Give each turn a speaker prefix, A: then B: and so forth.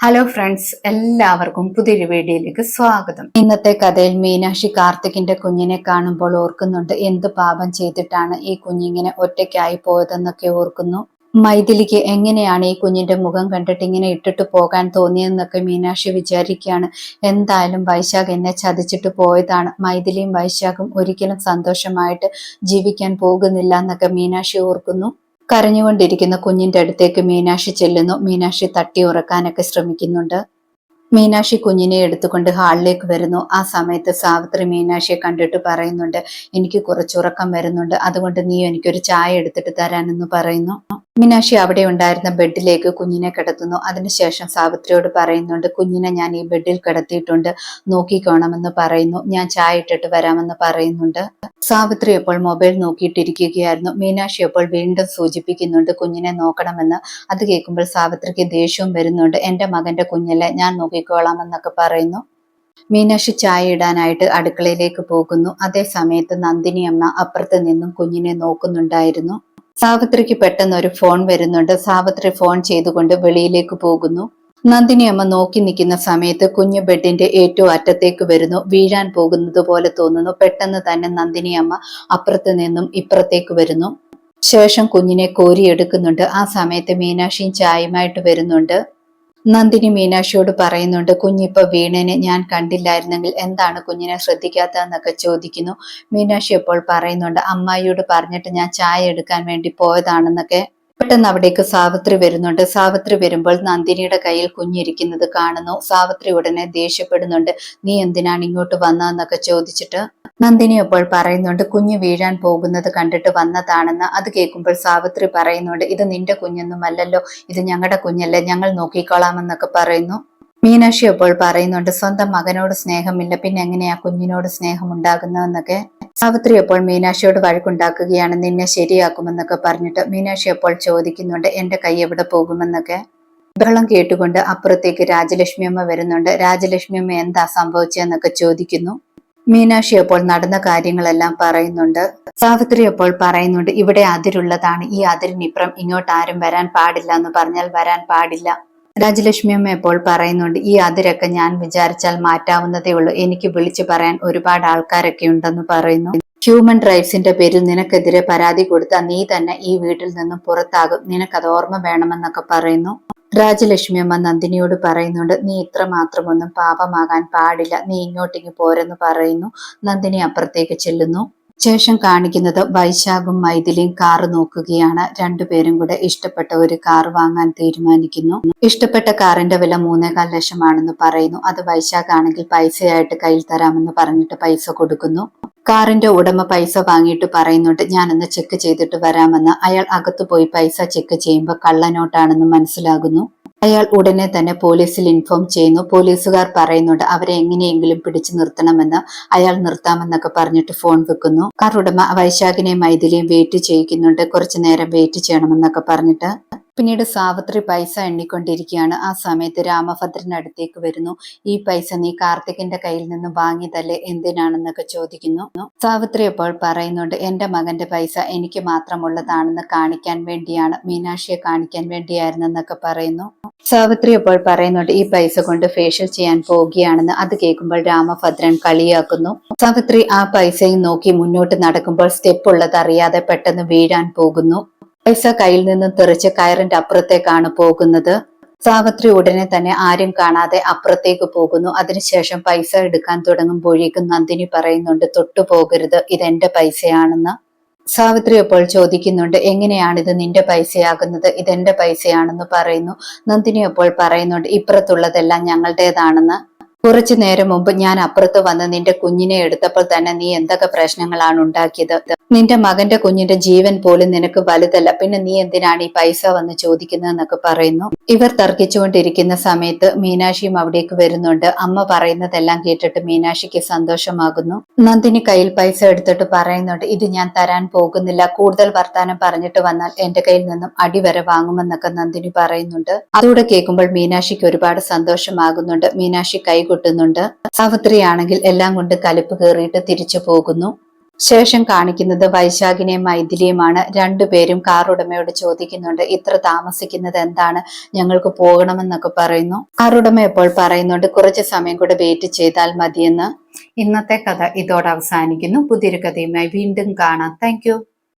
A: Hello friends എല്ലാവർക്കും പുതിയൊരു വീഡിയോയിലേക്ക് സ്വാഗതം. ഇന്നത്തെ കഥയിൽ മീനാക്ഷി കാർത്തികിന്റെ കുഞ്ഞിനെ കാണുമ്പോൾ ഓർക്കുന്നുണ്ട് എന്ത് പാപം ചെയ്തിട്ടാണ് ഈ കുഞ്ഞിങ്ങനെ ഒറ്റയ്ക്കായി പോയതെന്നൊക്കെ ഓർക്കുന്നു. മൈഥിലിക്ക് എങ്ങനെയാണ് ഈ കുഞ്ഞിന്റെ മുഖം കണ്ടിട്ട് ഇങ്ങനെ ഇട്ടിട്ട് പോകാൻ തോന്നിയതെന്നൊക്കെ മീനാക്ഷി വിചാരിക്കുകയാണ്. എന്തായാലും വൈശാഖ് എന്നെ ചതിച്ചിട്ട് പോയതാണ്. മൈഥിലിയും വൈശാഖും ഒരിക്കലും സന്തോഷമായിട്ട് ജീവിക്കാൻ പോകുന്നില്ല എന്നൊക്കെ മീനാക്ഷി ഓർക്കുന്നു. കരഞ്ഞുകൊണ്ടിരിക്കുന്ന കുഞ്ഞിന്റെ അടുത്തേക്ക് മീനാക്ഷി ചെല്ലുന്നു. മീനാക്ഷി തട്ടി ഉറക്കാനൊക്കെ ശ്രമിക്കുന്നുണ്ട്. മീനാക്ഷി കുഞ്ഞിനെ എടുത്തുകൊണ്ട് ഹാളിലേക്ക് വരുന്നു. ആ സമയത്ത് സാവിത്രി മീനാക്ഷിയെ കണ്ടിട്ട് പറയുന്നുണ്ട് എനിക്ക് കുറച്ചുറക്കം വരുന്നുണ്ട്. അതുകൊണ്ട് നീ എനിക്കൊരു ചായ എടുത്തിട്ട് തരാനെന്ന് പറയുന്നു. മീനാക്ഷി അവിടെ ഉണ്ടായിരുന്ന ബെഡിലേക്ക് കുഞ്ഞിനെ കിടത്തുന്നു. അതിനുശേഷം സാവിത്രിയോട് പറയുന്നുണ്ട് കുഞ്ഞിനെ ഞാൻ ഈ ബെഡിൽ കിടത്തിയിട്ടുണ്ട് നോക്കിക്കോണമെന്ന് പറയുന്നു. ഞാൻ ചായ ഇട്ടിട്ട് വരാമെന്ന് പറയുന്നുണ്ട്. സാവിത്രി അപ്പോൾ മൊബൈൽ നോക്കിയിട്ടിരിക്കുകയായിരുന്നു. മീനാക്ഷി അപ്പോൾ വീണ്ടും സൂചിപ്പിക്കുന്നുണ്ട് കുഞ്ഞിനെ നോക്കണമെന്ന്. അത് കേൾക്കുമ്പോൾ സാവിത്രിക്ക് ദേഷ്യവും വരുന്നുണ്ട്. എന്റെ മകന്റെ കുഞ്ഞല്ലേ ഞാൻ നോക്കിക്കോളാം എന്നൊക്കെ പറയുന്നു. മീനാക്ഷി ചായ ഇടാനായിട്ട് അടുക്കളയിലേക്ക് പോകുന്നു. അതേ സമയത്ത് നന്ദിനി അമ്മ അപ്പുറത്ത് നിന്നും കുഞ്ഞിനെ നോക്കുന്നുണ്ടായിരുന്നു. സാവിത്രിക്ക് പെട്ടെന്ന് ഒരു ഫോൺ വരുന്നുണ്ട്. സാവിത്രി ഫോൺ ചെയ്തുകൊണ്ട് വെളിയിലേക്ക് പോകുന്നു. നന്ദിനി അമ്മ നോക്കി നിൽക്കുന്ന സമയത്ത് കുഞ്ഞു ബെഡിന്റെ ഏറ്റവും അറ്റത്തേക്ക് വരുന്നു. വീഴാൻ പോകുന്നത് പോലെ തോന്നുന്നു. പെട്ടെന്ന് തന്നെ നന്ദിനി അമ്മ അപ്പുറത്ത് നിന്നും ഇപ്പുറത്തേക്ക് വരുന്നു. ശേഷം കുഞ്ഞിനെ കോരിയെടുക്കുന്നുണ്ട്. ആ സമയത്ത് മീനാക്ഷിയും ചായയുമായിട്ട് വരുന്നുണ്ട്. നന്ദിനി മീനാക്ഷിയോട് പറയുന്നുണ്ട് കുഞ്ഞിപ്പോ വീണനെ ഞാൻ കണ്ടില്ലായിരുന്നെങ്കിൽ എന്താണ് കുഞ്ഞിനെ ശ്രദ്ധിക്കാത്തതെന്നൊക്കെ ചോദിക്കുന്നു. മീനാക്ഷി ഇപ്പോൾ പറയുന്നുണ്ട് അമ്മായിയോട് പറഞ്ഞിട്ട് ഞാൻ ചായ എടുക്കാൻ വേണ്ടി പോയതാണെന്നൊക്കെ പെട്ടെന്ന് അവിടേക്ക് സാവിത്രി വരുന്നുണ്ട്. സാവിത്രി വരുമ്പോൾ നന്ദിനിയുടെ കയ്യിൽ കുഞ്ഞിരിക്കുന്നത് കാണുന്നു. സാവിത്രി ഉടനെ ദേഷ്യപ്പെടുന്നുണ്ട്. നീ എന്തിനാണ് ഇങ്ങോട്ട് വന്നതെന്നൊക്കെ ചോദിച്ചിട്ട് നന്ദിനി അപ്പോൾ പറയുന്നുണ്ട് കുഞ്ഞ് വീഴാൻ പോകുന്നത് കണ്ടിട്ട് വന്നതാണെന്ന്. അത് കേൾക്കുമ്പോൾ സാവിത്രി പറയുന്നുണ്ട് ഇത് നിന്റെ കുഞ്ഞൊന്നുമല്ലല്ലോ. ഇത് ഞങ്ങളുടെ കുഞ്ഞല്ലേ. ഞങ്ങൾ നോക്കിക്കോളാമെന്നൊക്കെ പറയുന്നു. മീനാക്ഷി അപ്പോൾ പറയുന്നുണ്ട് സ്വന്തം മകനോട് സ്നേഹമില്ല. പിന്നെ എങ്ങനെയാ കുഞ്ഞിനോട് സ്നേഹം ഉണ്ടാകുന്നതെന്നൊക്കെ സാവിത്രി അപ്പോൾ മീനാക്ഷിയോട് വഴക്കുണ്ടാക്കുകയാണ്. നിന്നെ ശരിയാക്കുമെന്നൊക്കെ പറഞ്ഞിട്ട് മീനാക്ഷി അപ്പോൾ ചോദിക്കുന്നുണ്ട് എന്റെ കൈ എവിടെ പോകുമെന്നൊക്കെ? ബഹളം കേട്ടുകൊണ്ട് അപ്പുറത്തേക്ക് രാജലക്ഷ്മി അമ്മ വരുന്നുണ്ട്. രാജലക്ഷ്മി അമ്മ എന്താ സംഭവിച്ചതെന്നൊക്കെ ചോദിക്കുന്നു. മീനാക്ഷി അപ്പോൾ നടന്ന കാര്യങ്ങളെല്ലാം പറയുന്നുണ്ട്. സാവിത്രി അപ്പോൾ പറയുന്നുണ്ട് ഇവിടെ അതിരുള്ളതാണ്. ഈ അതിരിനിപ്പുറം ഇങ്ങോട്ട് ആരും വരാൻ പാടില്ല എന്ന് പറഞ്ഞാൽ വരാൻ പാടില്ല. രാജലക്ഷ്മി അമ്മ ഇപ്പോൾ പറയുന്നുണ്ട് ഈ അതിരൊക്കെ ഞാൻ വിചാരിച്ചാൽ മാറ്റാവുന്നതേ ഉള്ളൂ. എനിക്ക് വിളിച്ചു പറയാൻ ഒരുപാട് ആൾക്കാരൊക്കെ ഉണ്ടെന്ന് പറയുന്നു. ഹ്യൂമൻ റൈറ്റ്സിന്റെ പേരിൽ നിനക്കെതിരെ പരാതി കൊടുത്താൽ നീ തന്നെ ഈ വീട്ടിൽ നിന്നും പുറത്താകും. നിനക്കത് ഓർമ്മ വേണമെന്നൊക്കെ പറയുന്നു. രാജലക്ഷ്മി അമ്മ നന്ദിനിയോട് പറയുന്നുണ്ട് നീ ഇത്ര മാത്രമൊന്നും പാപമാകാൻ പാടില്ല. നീ ഇങ്ങോട്ടിങ്ങ് പോരെന്ന് പറയുന്നു. നന്ദിനി അപ്പുറത്തേക്ക് ചെല്ലുന്നു. ശേഷം കാണിക്കുന്നത് വൈശാഖും മൈഥിലിയും കാറ് നോക്കുകയാണ്. രണ്ടുപേരും കൂടെ ഇഷ്ടപ്പെട്ട ഒരു കാർ വാങ്ങാൻ തീരുമാനിക്കുന്നു. ഇഷ്ടപ്പെട്ട കാറിന്റെ വില മൂന്നേകാൽ ലക്ഷമാണെന്ന് പറയുന്നു. അത് വൈശാഖ് ആണെങ്കിൽ പൈസയായിട്ട് കയ്യിൽ തരാമെന്ന് പറഞ്ഞിട്ട് പൈസ കൊടുക്കുന്നു. കാറിന്റെ ഉടമ പൈസ വാങ്ങിയിട്ട് പറയുന്നുണ്ട് ഞാനൊന്ന് ചെക്ക് ചെയ്തിട്ട് വരാമെന്ന്. അയാൾ അകത്തു പോയി പൈസ ചെക്ക് ചെയ്യുമ്പോൾ കള്ളനോട്ടാണെന്ന് മനസ്സിലാകുന്നു. അയാൾ ഉടനെ തന്നെ പോലീസിൽ ഇൻഫോം ചെയ്യുന്നു. പോലീസുകാർ പറയുന്നുണ്ട് അവരെ എങ്ങനെയെങ്കിലും പിടിച്ചു നിർത്തണമെന്ന് അയാൾ നിർത്താമെന്നൊക്കെ പറഞ്ഞിട്ട് ഫോൺ വെക്കുന്നു. കാർ ഉടമ വൈശാഖിനെയും മൈഥിലിയും വെയിറ്റ് ചെയ്യിക്കുന്നുണ്ട്. കുറച്ചു നേരം വെയിറ്റ് ചെയ്യണമെന്നൊക്കെ പറഞ്ഞിട്ട് പിന്നീട് സാവിത്രി പൈസ എണ്ണിക്കൊണ്ടിരിക്കുകയാണ്. ആ സമയത്ത് രാമഭദ്രനടുത്തേക്ക് വരുന്നു. ഈ പൈസ നീ കാർത്തികിന്റെ കയ്യിൽ നിന്ന് വാങ്ങിയതല്ലേ? എന്തിനാണെന്നൊക്കെ ചോദിക്കുന്നു. സാവിത്രി അപ്പോൾ പറയുന്നുണ്ട് എന്റെ മകന്റെ പൈസ എനിക്ക് മാത്രമുള്ളതാണെന്ന് കാണിക്കാൻ വേണ്ടിയാണ്. മീനാക്ഷിയെ കാണിക്കാൻ വേണ്ടിയായിരുന്നെന്നൊക്കെ പറയുന്നു. സാവിത്രി അപ്പോൾ പറയുന്നുണ്ട് ഈ പൈസ കൊണ്ട് ഫേഷ്യൽ ചെയ്യാൻ പോവുകയാണെന്ന് അത് കേൾക്കുമ്പോൾ രാമഭദ്രൻ കളിയാക്കുന്നു. സാവിത്രി ആ പൈസയും നോക്കി മുന്നോട്ട് നടക്കുമ്പോൾ സ്റ്റെപ്പ് ഉള്ളത് അറിയാതെ പെട്ടെന്ന് വീഴാൻ പോകുന്നു. പൈസ കയ്യിൽ നിന്നും തെറിച്ച് കയറിന്റെ അപ്പുറത്തേക്കാണ് പോകുന്നത്. സാവിത്രി ഉടനെ തന്നെ ആരും കാണാതെ അപ്പുറത്തേക്ക് പോകുന്നു. അതിനുശേഷം പൈസ എടുക്കാൻ തുടങ്ങുമ്പോഴേക്കും നന്ദിനി പറയുന്നുണ്ട് തൊട്ടു പോകരുത് ഇതെന്റെ പൈസയാണെന്ന്. സാവിത്രി അപ്പോൾ ചോദിക്കുന്നുണ്ട് എങ്ങനെയാണിത് നിന്റെ പൈസയാകുന്നത്? ഇതെന്റെ പൈസയാണെന്ന് പറയുന്നു. നന്ദിനി അപ്പോൾ പറയുന്നുണ്ട് ഇപ്പുറത്തുള്ളതെല്ലാം ഞങ്ങളുടേതാണെന്ന്. കുറച്ചു നേരം മുമ്പ് ഞാൻ അപ്പുറത്ത് വന്ന് നിന്റെ കുഞ്ഞിനെ എടുത്തപ്പോൾ തന്നെ നീ എന്തൊക്കെ പ്രശ്നങ്ങളാണ് ഉണ്ടാക്കിയത്? നിന്റെ മകന്റെ കുഞ്ഞിന്റെ ജീവൻ പോലും നിനക്ക് വലുതല്ല. പിന്നെ നീ എന്തിനാണ് ഈ പൈസ വന്ന് ചോദിക്കുന്നതെന്നൊക്കെ പറയുന്നു. ഇവർ തർക്കിച്ചുകൊണ്ടിരിക്കുന്ന സമയത്ത് മീനാക്ഷിയും അവിടേക്ക് വരുന്നുണ്ട്. അമ്മ പറയുന്നതെല്ലാം കേട്ടിട്ട് മീനാക്ഷിക്ക് സന്തോഷമാകുന്നു. നന്ദിനി കയ്യിൽ പൈസ എടുത്തിട്ട് പറയുന്നുണ്ട് ഇത് ഞാൻ തരാൻ പോകുന്നില്ല. കൂടുതൽ വർത്താനം പറഞ്ഞിട്ട് വന്നാൽ എന്റെ കയ്യിൽ നിന്നും അടി വരെ വാങ്ങുമെന്നൊക്കെ നന്ദിനി പറയുന്നുണ്ട്. അതോടെ കേൾക്കുമ്പോൾ മീനാക്ഷിക്ക് ഒരുപാട് സന്തോഷമാകുന്നുണ്ട്. മീനാക്ഷി കൈകൊട്ടുന്നുണ്ട് സാവിത്രിയാണെങ്കിൽ എല്ലാം കൊണ്ട് കലിപ്പ് കയറിയിട്ട് തിരിച്ചു പോകുന്നു. ശേഷം കാണിക്കുന്നത് വൈശാഖിനെയും മൈഥിലിയുമാണ്. രണ്ടുപേരും കാർ ഉടമയോട് ചോദിക്കുന്നുണ്ട് ഇത്ര താമസിക്കുന്നത് എന്താണ്? ഞങ്ങൾക്ക് പോകണമെന്നൊക്കെ പറയുന്നു. കാർ ഉടമ ഇപ്പോൾ പറയുന്നുണ്ട് കുറച്ച് സമയം കൂടെ വെയിറ്റ് ചെയ്താൽ മതിയെന്ന്. ഇന്നത്തെ കഥ ഇതോടെ അവസാനിക്കുന്നു. പുതിയൊരു കഥയുമായി വീണ്ടും കാണാം. താങ്ക്